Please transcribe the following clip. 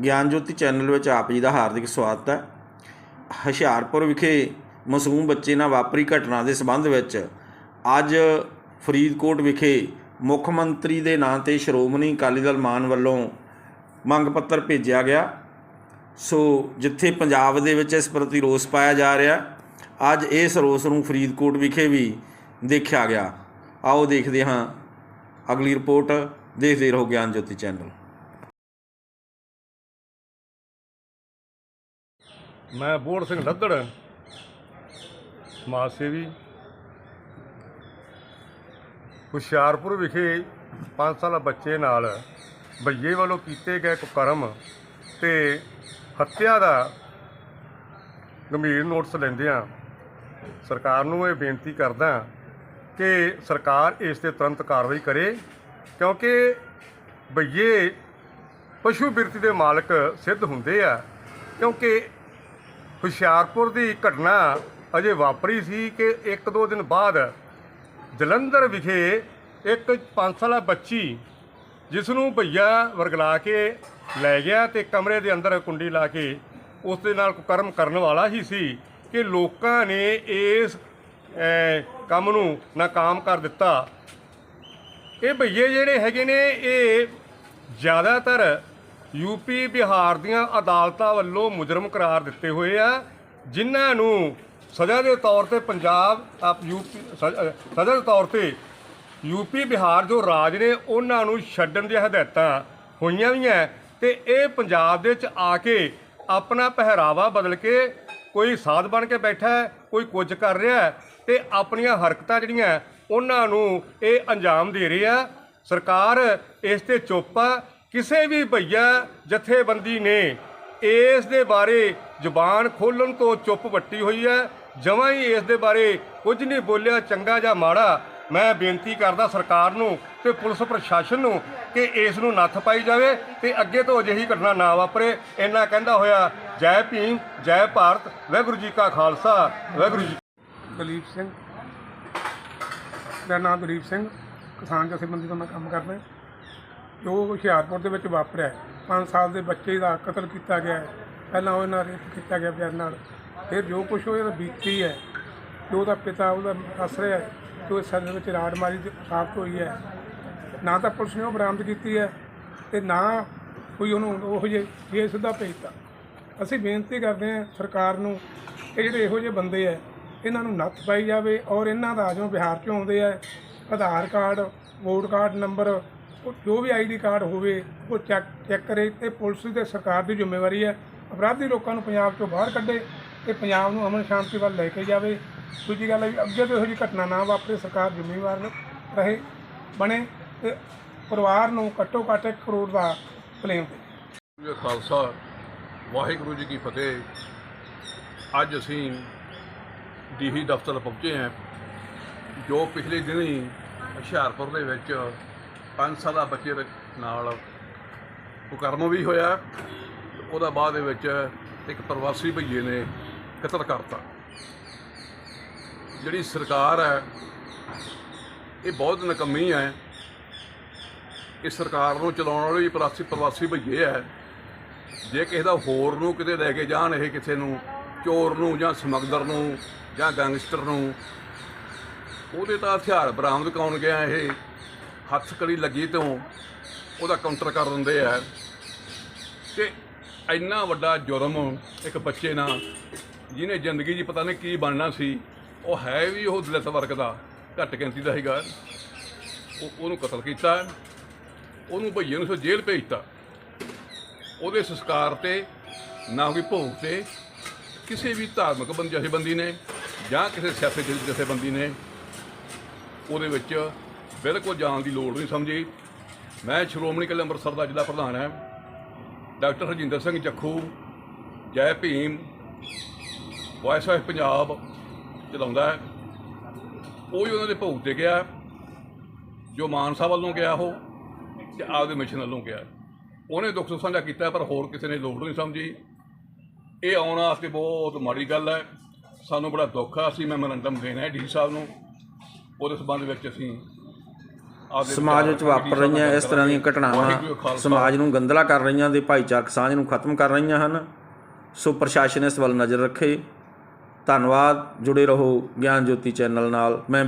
ਗਿਆਨ ਜੋਤੀ ਚੈਨਲ ਵਿੱਚ ਆਪ ਜੀ ਦਾ ਹਾਰਦਿਕ ਸਵਾਗਤ ਹੈ। ਹੁਸ਼ਿਆਰਪੁਰ ਵਿਖੇ ਮਾਸੂਮ ਬੱਚੇ ਨਾਲ ਵਾਪਰੀ ਘਟਨਾ ਦੇ ਸਬੰਧ ਵਿੱਚ ਅੱਜ ਫਰੀਦਕੋਟ ਵਿਖੇ ਮੁੱਖ ਮੰਤਰੀ ਦੇ ਨਾਂ ਤੇ ਸ਼੍ਰੋਮਣੀ ਅਕਾਲੀ ਦਲ ਮਾਨ ਵੱਲੋਂ ਮੰਗ ਪੱਤਰ ਭੇਜਿਆ ਗਿਆ। ਸੋ ਜਿੱਥੇ ਪੰਜਾਬ ਦੇ ਵਿੱਚ ਇਸ ਪ੍ਰਤੀ ਰੋਸ ਪਾਇਆ ਜਾ ਰਿਹਾ, ਅੱਜ ਇਸ ਰੋਸ ਨੂੰ ਫਰੀਦਕੋਟ ਵਿਖੇ ਵੀ ਦੇਖਿਆ ਗਿਆ। ਆਓ ਦੇਖਦੇ ਹਾਂ ਅਗਲੀ ਰਿਪੋਰਟ, ਦੇਖਦੇ ਰਹੋ ਗਿਆਨ ਜੋਤੀ ਚੈਨਲ। ਮੈਂ ਬੋੜ ਸਿੰਘ ਲੱਦੜ, ਸਮਾਜ ਸੇਵੀ, ਹੁਸ਼ਿਆਰਪੁਰ ਵਿਖੇ 5 ਸਾਲਾ ਬੱਚੇ ਨਾਲ ਬਈਏ ਵੱਲੋਂ ਕੀਤੇ ਗਏ ਕੁਕਰਮ ਤੇ ਹੱਤਿਆ ਦਾ ਗੰਭੀਰ ਨੋਟਿਸ ਲੈਂਦਿਆਂ ਸਰਕਾਰ ਨੂੰ ਇਹ ਬੇਨਤੀ ਕਰਦਾ ਕਿ ਸਰਕਾਰ ਇਸ ਤੇ ਤੁਰੰਤ ਕਾਰਵਾਈ ਕਰੇ, ਕਿਉਂਕਿ ਬਈਏ ਪਸ਼ੂ ਬਿਰਤੀ ਦੇ ਮਾਲਕ ਸਿੱਧ ਹੁੰਦੇ ਆ, ਕਿਉਂਕਿ ਹੁਸ਼ਿਆਰਪੁਰ ਦੀ ਘਟਨਾ ਅਜੇ ਵਾਪਰੀ ਸੀ ਕਿ ਇੱਕ ਦੋ ਦਿਨ ਬਾਅਦ ਜਲੰਧਰ ਵਿਖੇ ਇੱਕ 5 ਸਾਲਾ ਬੱਚੀ ਜਿਸ ਨੂੰ ਭਈਆ ਵਰਗਲਾ ਕੇ ਲੈ ਗਿਆ ਤੇ ਕਮਰੇ ਦੇ ਅੰਦਰ ਕੁੰਡੀ ਲਾ ਕੇ ਉਸ ਦੇ ਨਾਲ ਕਰਮ ਕਰਨ ਵਾਲਾ ਹੀ ਸੀ ਕਿ ਲੋਕਾਂ ਨੇ ਇਸ ਕੰਮ ਨੂੰ ਨਾਕਾਮ ਕਰ ਦਿੱਤਾ। ਇਹ ਭਈਏ ਜਿਹੜੇ ਹੈਗੇ ਨੇ, ਇਹ ਜ਼ਿਆਦਾਤਰ ਯੂਪੀ ਬਿਹਾਰ ਦੀਆਂ ਅਦਾਲਤਾਂ ਵੱਲੋਂ ਮੁਜਰਮ ਕਰਾਰ ਦਿੱਤੇ ਹੋਏ ਆ, ਜਿਨ੍ਹਾਂ ਨੂੰ ਸਜ਼ਾ ਦੇ ਤੌਰ ਤੇ ਪੰਜਾਬ ਆਪ ਯੂਪੀ, ਸਜ਼ਾ ਦੇ ਤੌਰ ਤੇ ਯੂਪੀ ਬਿਹਾਰ ਜੋ ਰਾਜ ਨੇ, ਉਹਨਾਂ ਨੂੰ ਛੱਡਣ ਦੀਆਂ ਹਦਾਇਤਾਂ ਹੋਈਆਂ ਵੀ ਹੈ ਤੇ ਇਹ ਪੰਜਾਬ ਦੇ ਵਿੱਚ ਆ ਕੇ ਆਪਣਾ ਪਹਿਰਾਵਾ ਬਦਲ ਕੇ ਕੋਈ ਸਾਧ ਬਣ ਕੇ ਬੈਠਾ ਹੈ ਕੋਈ ਕੁਝ ਕਰ ਰਿਹਾ ਹੈ ਤੇ ਆਪਣੀਆਂ ਹਰਕਤਾਂ ਜਿਹੜੀਆਂ ਉਹਨਾਂ ਨੂੰ ਇਹ ਅੰਜਾਮ ਦੇ ਰਹੀ ਆ। ਸਰਕਾਰ ਇਸ ਤੇ ਚੁੱਪ ਆ ਕਿਸੇ ਵੀ ਭਈਆ ਜਥੇਬੰਦੀ ਨੇ ਇਸ ਦੇ ਬਾਰੇ ਜ਼ੁਬਾਨ ਖੋਲਣ ਤੋਂ ਚੁੱਪ ਵੱਟੀ ਹੋਈ ਹੈ। ਜਮਾਂ ਹੀ ਇਸ ਦੇ ਬਾਰੇ ਕੁਝ ਨਹੀਂ ਬੋਲਿਆ, ਚੰਗਾ ਜਾਂ ਮਾੜਾ, ਮੈਂ ਬੇਨਤੀ ਕਰਦਾ ਸਰਕਾਰ ਨੂੰ ਤੇ ਪੁਲਿਸ ਪ੍ਰਸ਼ਾਸਨ ਨੂੰ ਕਿ ਇਸ ਨੂੰ ਨੱਥ ਪਾਈ ਜਾਵੇ ਤੇ ਅੱਗੇ ਤੋਂ ਅਜਿਹੀ ਘਟਨਾ ਨਾ ਵਾਪਰੇ। ਇੰਨਾ ਕਹਿੰਦਾ ਹੋਇਆ, ਜੈ ਭੀਮ, ਜੈ ਭਾਰਤ, ਵਾਹਿਗੁਰੂ ਜੀ ਕਾ ਖਾਲਸਾ, ਵਾਹਿਗੁਰੂ ਜੀ ਦਲੀਪ ਸਿੰਘ। ਮੇਰਾ ਨਾਮ ਦਲੀਪ ਸਿੰਘ, ਕਿਸਾਨ ਜਥੇਬੰਦੀ ਤੋਂ ਮੈਂ ਕੰਮ ਕਰਦਾ। ਜੋ ਹੁਸ਼ਿਆਰਪੁਰ ਦੇ ਵਿੱਚ ਵਾਪਰਿਆ 5 ਸਾਲ ਦੇ ਬੱਚੇ ਦਾ ਕਤਲ ਕੀਤਾ ਗਿਆ ਹੈ। ਪਹਿਲਾਂ ਉਹ ਨਾਲ ਰੇਪ ਕੀਤਾ ਗਿਆ ਪਿਆਰ ਨਾਲ। ਫਿਰ ਜੋ ਕੁਝ ਹੋਇਆ ਬੀਤੀ ਹੈ ਜੋ ਉਹਦਾ ਪਿਤਾ, ਉਹਦਾ ਦੱਸ ਰਿਹਾ ਹੈ ਕਿ ਉਹ ਸਰ ਵਿੱਚ ਰਾੜ ਮਾਰੀ ਸਾਬਤ ਹੋਈ ਹੈ। ਨਾ ਤਾਂ ਪੁਲਿਸ ਨੇ ਉਹ ਬਰਾਮਦ ਕੀਤੀ ਹੈ ਤੇ ਨਾ ਕੋਈ ਉਹਨੂੰ ਉਹ ਜੇ ਇਹ ਸਿੱਧਾ ਭੇਜਤਾ। ਅਸੀਂ ਬੇਨਤੀ ਕਰਦੇ ਹਾਂ ਸਰਕਾਰ ਨੂੰ ਕਿ ਜਿਹੜੇ ਇਹੋ ਜਿਹੇ ਬੰਦੇ ਆ ਇਹਨਾਂ ਨੂੰ ਨੱਥ ਪਾਈ ਜਾਵੇ ਔਰ ਇਹਨਾਂ ਦਾ ਜੋ ਬਿਹਾਰ ਚੋਂ ਆਉਂਦੇ ਆ Aadhaar card, vote card number ਉਹ ਜੋ ਵੀ ਆਈਡੀ ਕਾਰਡ ਹੋਵੇ, ਉਹ ਚੈੱਕ ਚੈੱਕ ਕਰੇ ਤੇ ਪੁਲਿਸ ਤੇ ਸਰਕਾਰ ਦੀ ਜ਼ਿੰਮੇਵਾਰੀ ਹੈ। ਅਪਰਾਧੀ ਲੋਕਾਂ ਨੂੰ ਪੰਜਾਬ ਚੋਂ ਬਾਹਰ ਕੱਢੇ ਤੇ ਪੰਜਾਬ ਨੂੰ ਅਮਨ ਸ਼ਾਂਤੀ ਵੱਲ ਲੈ ਕੇ ਜਾਵੇ। ਦੂਜੀ ਗੱਲ ਹੈ ਵੀ ਅੱਗੇ ਤੋਂ ਇਹੋ ਜਿਹੀ ਘਟਨਾ ਨਾ ਵਾਪਰੇ, ਸਰਕਾਰ ਜ਼ਿੰਮੇਵਾਰ ਰਹੇ, ਬਣੇ ਤੇ ਪਰਿਵਾਰ ਨੂੰ ਘੱਟੋ ਘੱਟ 1 ਕਰੋੜ ਦਾ ਕਲੇਮ ਦੇ। ਜੀ ਖਾਲਸਾ, ਵਾਹਿਗੁਰੂ ਜੀ ਕੀ ਫਤਿਹ। ਅੱਜ ਅਸੀਂ ਡੀਹੀ ਦਫ਼ਤਰ ਪਹੁੰਚੇ ਹਾਂ, ਜੋ ਪਿਛਲੇ ਦਿਨ ਹੀ ਹੁਸ਼ਿਆਰਪੁਰ ਦੇ ਵਿੱਚ 5 ਸਾਲਾ ਬੱਚੇ ਦੇ ਨਾਲ ਕੁਕਰਮ ਵੀ ਹੋਇਆ ਉਹਦਾ ਬਾਅਦ ਦੇ ਵਿੱਚ ਇੱਕ ਪ੍ਰਵਾਸੀ ਭਈਏ ਨੇ ਕਤਲ ਕਰਤਾ। ਜਿਹੜੀ ਸਰਕਾਰ ਹੈ, ਇਹ ਬਹੁਤ ਨਕਮੀ ਹੈ। ਇਸ ਸਰਕਾਰ ਨੂੰ ਚਲਾਉਣ ਵਾਲੇ ਵੀ ਪ੍ਰਵਾਸੀ ਪ੍ਰਵਾਸੀ ਭਈਏ ਹੈ। ਜੇ ਕਿਸੇ ਦਾ ਹੋਰ ਨੂੰ ਕਿਤੇ ਲੈ ਕੇ ਜਾਣ, ਇਹ ਕਿਸੇ ਨੂੰ ਚੋਰ ਨੂੰ ਜਾਂ ਸਮਗਲਰ ਨੂੰ ਜਾਂ ਗੈਂਗਸਟਰ ਨੂੰ, ਉਹਦੇ ਤਾਂ ਹਥਿਆਰ ਬਰਾਮਦ ਕਰਾਉਣ ਗਿਆ ਇਹ। ਹੱਥ ਕੜੀ ਲੱਗੀ ਤੋਂ ਉਹਦਾ ਕਾਊਂਟਰ ਕਰ ਦਿੰਦੇ ਆ। ਕਿ ਇੰਨਾ ਵੱਡਾ ਜੁਰਮ ਇੱਕ ਬੱਚੇ ਨਾਲ, ਜਿਹਨੇ ਜ਼ਿੰਦਗੀ 'ਚ ਪਤਾ ਨਹੀਂ ਕੀ ਬਣਨਾ ਸੀ, ਉਹ ਹੈ ਵੀ ਉਹ ਦਲਿਤ ਵਰਗ ਦਾ, ਘੱਟ ਗਿਣਤੀ ਦਾ ਹੈਗਾ ਉਹ, ਉਹਨੂੰ ਕਤਲ ਕੀਤਾ। ਉਹਨੂੰ ਭਈਏ ਨੂੰ ਸੋ ਜੇਲ੍ਹ ਭੇਜਤਾ। ਉਹਦੇ ਸੰਸਕਾਰ ਤੇ, ਨਾ ਕੋਈ ਭੋਗ ਤੇ, ਕਿਸੇ ਵੀ ਧਾਰਮਿਕ ਬੰਦ ਜਥੇਬੰਦੀ ਨੇ ਜਾਂ ਕਿਸੇ ਸਿਆਸੀ ਜਥੇ- ਜਥੇਬੰਦੀ ਨੇ, ਉਹਦੇ ਵਿੱਚ ਬਿਲਕੁਲ ਜਾਣ ਦੀ ਲੋੜ ਨਹੀਂ ਸਮਝੀ। ਮੈਂ ਸ਼੍ਰੋਮਣੀ ਅਕਾਲੀ ਅੰਮ੍ਰਿਤਸਰ ਦਾ ਜ਼ਿਲ੍ਹਾ ਪ੍ਰਧਾਨ ਹਾਂ। ਡਾਕਟਰ ਹਰਜਿੰਦਰ ਸਿੰਘ ਚੱਖੂ, ਜੈ ਭੀਮ ਵਾਇਸ ਆਫ ਪੰਜਾਬ ਚਲਾਉਂਦਾ ਹੈ। ਉਹ ਹੀ ਉਹਨਾਂ ਦੇ ਭੋਗ ਤੇ ਗਿਆ। ਜੋ ਮਾਨ ਸਾਹਿਬ ਵੱਲੋਂ ਗਿਆ ਉਹ ਤੇ ਆਪਦੇ ਮਿਸ਼ਨ ਵੱਲੋਂ ਗਿਆ। ਉਹਨੇ ਦੁੱਖ ਸੁੱਖ ਸਾਂਝਾ ਕੀਤਾ, ਪਰ ਹੋਰ ਕਿਸੇ ਨੇ ਲੋੜ ਨਹੀਂ ਸਮਝੀ। ਇਹ ਆਉਣ ਵਾਸਤੇ ਬਹੁਤ ਮਾੜੀ ਗੱਲ ਹੈ। ਸਾਨੂੰ ਬੜਾ ਦੁੱਖ ਆ। ਅਸੀਂ ਮੈਮੋਰੰਡਮ ਦੇਣਾ ਹੈ ਡੀ ਸਾਹਿਬ ਨੂੰ। ਉਹਦੇ ਸੰਬੰਧ ਵਿੱਚ ਅਸੀਂ ਸਮਾਜ ਵਿੱਚ ਵਾਪਰ ਰਹੀਆਂ ਇਸ ਤਰ੍ਹਾਂ ਦੀਆਂ ਘਟਨਾਵਾਂ। ਸਮਾਜ ਨੂੰ ਗੰਦਲਾ ਕਰ ਰਹੀਆਂ ਤੇ ਭਾਈਚਾਰਕ ਸਾਂਝ ਨੂੰ ਖਤਮ ਕਰ ਰਹੀਆਂ ਹਨ। ਸੋ ਪ੍ਰਸ਼ਾਸਨ ਇਸ ਵੱਲ ਨਜ਼ਰ ਰੱਖੇ। ਧੰਨਵਾਦ। ਜੁੜੇ ਰਹੋ ਗਿਆਨ ਜੋਤੀ ਚੈਨਲ ਨਾਲ। ਮੈਂ